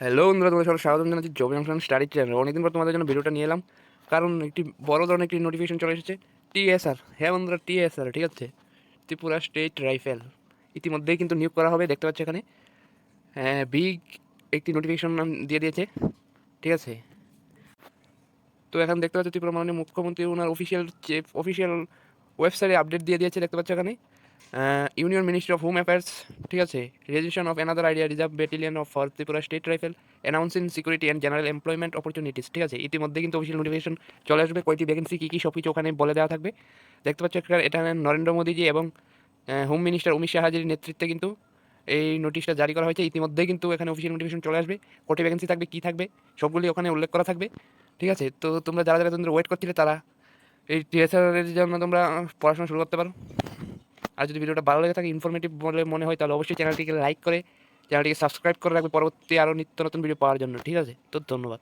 Hello বন্ধুরা, তোমাদের সবাই স্বাগত জানাচ্ছি জব জাংশন স্টাডি চ্যানেল অনেকদিন পর তোমাদের জন্য ভিডিওটা নিয়ে এলাম, কারণ একটি বড় ধরনের একটি নোটিফিকেশন চলে এসেছে টিএসআর হ্যাঁ বন্ধুরা টিএসআর ঠিক আছে? ত্রিপুরা স্টেট রাইফেল ইতিমধ্যেই কিন্তু নিয়োগ করা হবে, দেখতে পাচ্ছ এখানে। হ্যাঁ বিগ একটি নোটিফিকেশন দিয়ে দিয়েছে, ঠিক আছে? তো এখন দেখতে পাচ্ছ ত্রিপুরা মাননীয় মুখ্যমন্ত্রী, ওনার অফিসিয়াল অফিসিয়াল ওয়েবসাইটে আপডেট দিয়ে দিয়েছে, দেখতে পাচ্ছ এখানে। Union ministry of home affairs, ঠিক আছে? Registration of another India reserve battalion of for Tripura state rifle announcing security and general employment opportunities ঠিক আছে? ইতিমধ্যে কিন্তু অফিসিয়াল নোটিফিকেশন চলে আসবে। কয়টি ভ্যাকেন্সি কী কী সব কিছু ওখানে বলে দেওয়া থাকবে। দেখতে পাচ্ছ এটা নরেন্দ্র মোদীজি এবং হোম মিনিস্টার অমিত শাহাজির নেতৃত্বে কিন্তু এই নোটিশটা জারি করা হয়েছে। ইতিমধ্যে কিন্তু এখানে অফিসিয়াল নোটিফিকেশন চলে আসবে। কটি ভ্যাকেন্সি থাকবে, কী থাকবে, সবগুলি ওখানে উল্লেখ করা থাকবে, ঠিক আছে? তো তোমরা যারা যারা তোমরা ওয়েট করছিলে, তারা এই টিএসআরের জন্য তোমরা পড়াশোনা শুরু করতে পারো। আর যদি ভিডিওটা ভালো লেগে থাকে ইনফরমেটিভ বলে মনে হয়, তাহলে অবশ্যই চ্যানেলটিকে লাইক করে চ্যানেলটিকে সাবস্ক্রাইব করে রাখবে পরবর্তী আরও নিত্য নতুন ভিডিও পাওয়ার জন্য, ঠিক আছে? তো ধন্যবাদ।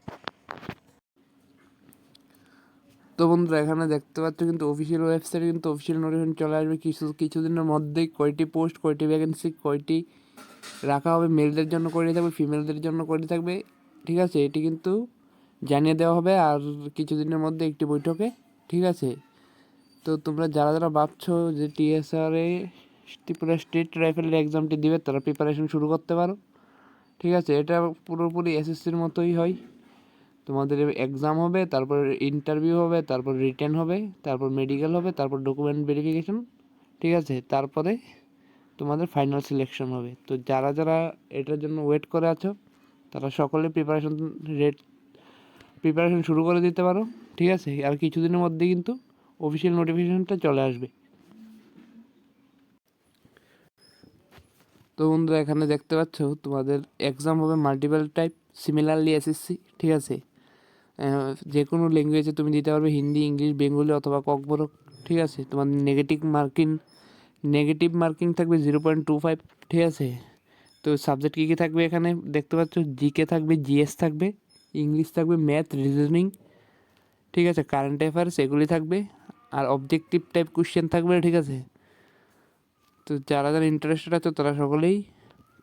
তো বন্ধুরা, এখানে দেখতে পাচ্ছ কিন্তু অফিসিয়াল ওয়েবসাইটে কিন্তু অফিসিয়াল নোটিফিকেশন চলে আসবে। কিছু, কিছুদিনের মধ্যেই কয়টি পোস্ট কয়টি ভ্যাকেন্সি কয়টি রাখা হবে মেলদের জন্য করে থাকবে ফিমেলদের জন্য করে থাকবে, ঠিক আছে? এটি কিন্তু জানিয়ে দেওয়া হবে, আর কিছুদিনের মধ্যে একটি বৈঠকে, ঠিক আছে? তো তোমরা যারা যারা ভাবছ যে টিএসআরে ত্রিপুরা স্টেট রাইফেলের এক্সামটি দিবে, তারা প্রিপারেশন শুরু করতে পারো। ঠিক আছে, এটা পুরোপুরি এসএসসির মতোই হয়। তোমাদের এক্সাম হবে, তারপর ইন্টারভিউ হবে, তারপর রিটেন হবে, তারপর মেডিকেল হবে, তারপর ডকুমেন্ট ভেরিফিকেশন ঠিক আছে? তারপরে তোমাদের ফাইনাল সিলেকশন হবে। তো যারা যারা এটার জন্য ওয়েট করে আছো, তারা সকলে প্রিপারেশন রেট প্রিপারেশন শুরু করে দিতে পারো। ঠিক আছে? আর কিছুদিনের মধ্যে কিন্তু অফিসিয়াল নোটিফিকেশনটা চলে আসবে। তো বন্ধুরা, এখানে দেখতে পাচ্ছ, তোমাদের এক্সাম হবে মাল্টিপল টাইপ সিমিলারলি এসএসসি ঠিক আছে? যে কোনো ল্যাঙ্গুয়েজে তুমি দিতে পারবে, হিন্দি, ইংলিশ, বেঙ্গলি অথবা ককবরক, ঠিক আছে? তোমার নেগেটিভ মার্কিং নেগেটিভ মার্কিং থাকবে জিরো পয়েন্ট টু ফাইভ ঠিক আছে? তো সাবজেক্ট কী কী থাকবে এখানে? দেখতে পাচ্ছ জিকে থাকবে জিএস থাকবে ইংলিশ থাকবে ম্যাথ রিজনিং ঠিক আছে? কারেন্ট অ্যাফেয়ার্স এগুলি থাকবে। আর অবজেক্টিভ টাইপ কোশ্চেন থাকবে, ঠিক আছে? তো যারা যারা ইন্টারেস্টেড আছে, তারা সকলেই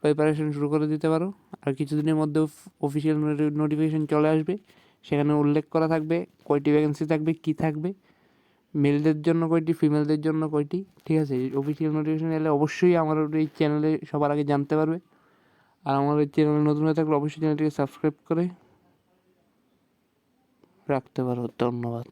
প্রিপারেশন শুরু করে দিতে পারো। আর কিছুদিনের মধ্যে অফিসিয়াল নোটিফিকেশন চলে আসবে। সেখানে উল্লেখ করা থাকবে, কয়টি ভ্যাকেন্সি থাকবে, কী থাকবে। মেলদের জন্য কয়টি ফিমেলদের জন্য কয়টি, ঠিক আছে? অফিসিয়াল নোটিফিকেশন এলে অবশ্যই আমার এই চ্যানেলে সবার আগে জানতে পারবে। আর আমার এই চ্যানেলে নতুন হয়ে থাকলে অবশ্যই চ্যানেলটিকে সাবস্ক্রাইব করে রাখতে পারো। ধন্যবাদ।